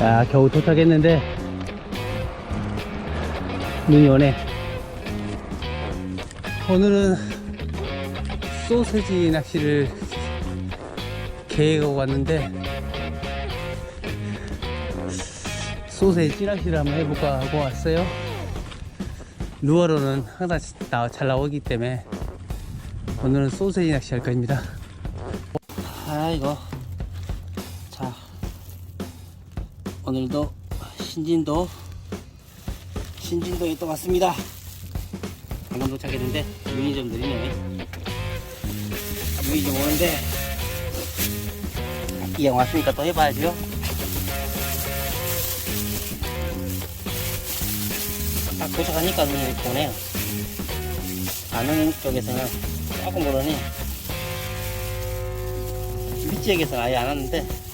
야, 겨우 도착했는데, 눈이 오네. 오늘은 소세지 낚시를 계획하고 왔는데, 소세지 낚시를 한번 해볼까 하고 왔어요. 루어로는 항상 나- 잘 나오기 때문에, 오늘은 소세지 낚시 할 겁니다. 아이고. 오늘도 신진도 신진도에 또 왔습니다. 방금 도착했는데 눈이 좀 느리네. 눈이 좀 오는데 이왕 왔으니까 또 해봐야죠. 딱 도착하니까 눈이 이렇게 오네요. 아는 쪽에서는 조금 오르니 밑지역에서는 아예 안 왔는데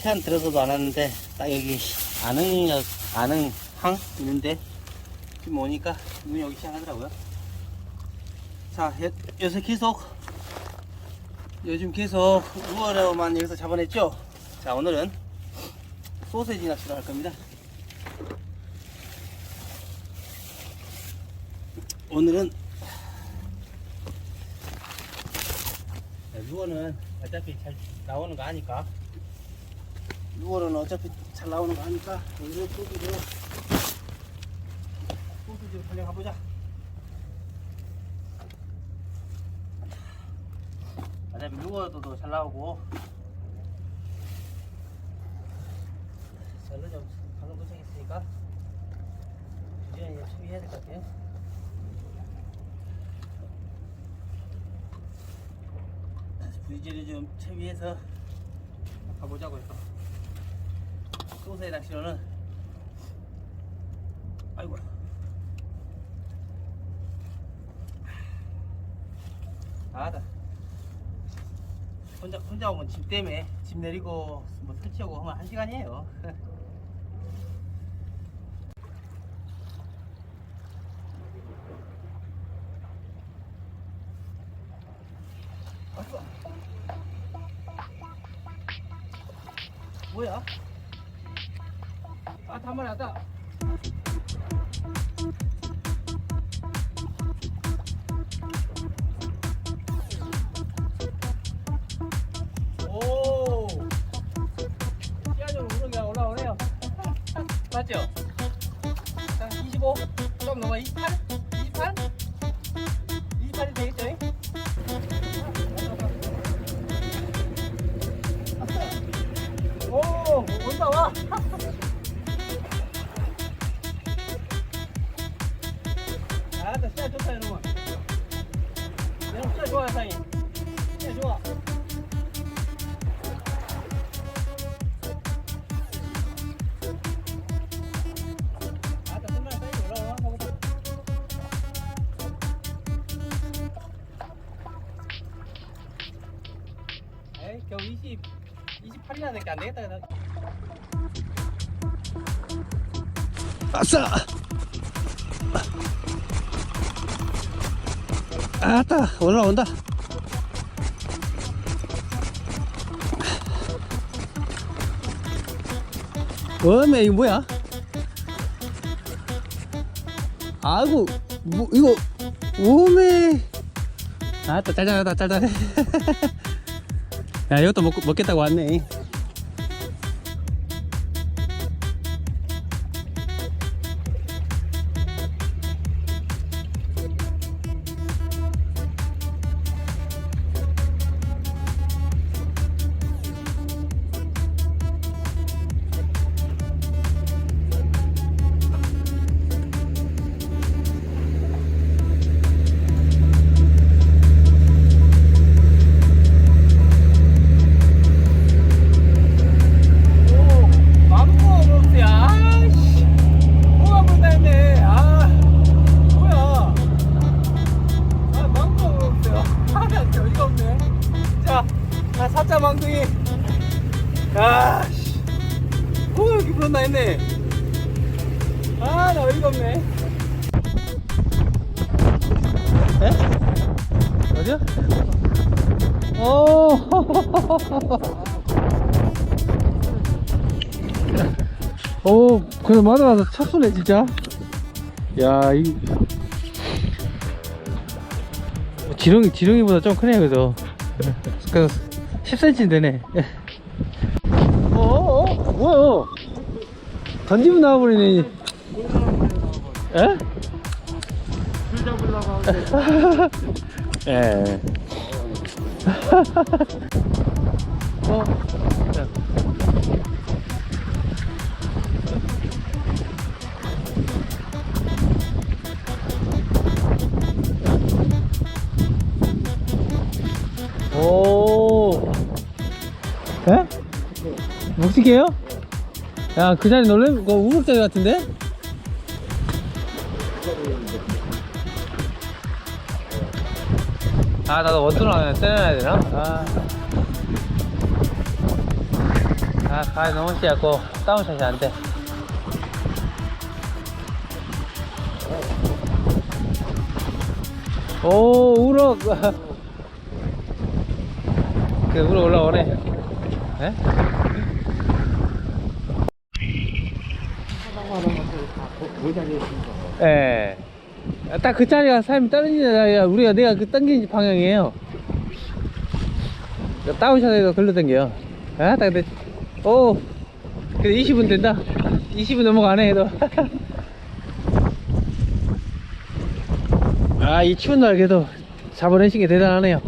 태안 들어서도 안 왔는데 딱 여기 아능역 아능항 있는데 지금 오니까 눈이 오기 시작하더라고요. 자 요, 요새 계속 요즘 계속 6월에만 여기서 잡아냈죠? 자 오늘은 소세지 낚시를 할 겁니다. 오늘은 루어는 어차피 잘 나오는 거 아니까 루어는 어차피 잘 나오는 거 아니까 오늘 소주로 소주로 달려 가보자. 어차피 루어도 잘 나오고. 좀 방금 도착했으니까 부지런히 처리해야 될 것 같아요. 부지런히 좀 채비해서 가보자고요. 소세 낚시로는 아이고 아다 혼자 혼자 오면 짐 때문에 짐 내리고 뭐 설치하고 하면 한 시간이에요. 뭐야? 아, 한 마리 왔다. 오! 씨앗으로 우는 게 올라오네요. 맞죠? 자, 25. 좀 넘어. 28? 28? 28이 되겠죠? 오, 온다 와. 좋다 진짜 좋아요, 사이. 진짜 좋아. 아, 올라와. 먹어봐. 에이, 겨우 20, 28이나 될게 안 되겠다. 나. 아싸! 아따, 올라온다. 웜에 이거 뭐야? 아이고 뭐 이거 웜에 아또 짤짤하다 짤짤해 야 이것도 먹, 먹겠다고 왔네 물었나 했네. 아, 나 어이가 없네. 에? 어디야? 오 오, 그래 맞아 맞아 쳤수네 진짜. 야, 이 지렁이 지렁이보다 좀 크네 그래도. 그 10cm 되네. 어, 어, 어, 뭐야? 던지면 나와버리네. 에? 줄 잡으려고 하는데 예. 어. 자. 오. 에? 묵직해요? 야, 그 자리 놀래? 그거 우럭자리 같은데? 아 나도 원투를 하면 때려야 되나? 아, 아 가이 너무 씨였고 다운샷이 안 돼 오 우럭 그 우럭 올라오네 에? 예. 딱 그 자리가 삶이 떨어지는 자리가 우리가 내가 그 당기는 방향이에요. 그 다운샷에서 걸려 당겨요. 아, 딱 근데, 오, 그래 20분 된다. 20분 넘어가네, 해도. 아, 이 추운 날 그래도 잡아내신 게 대단하네요.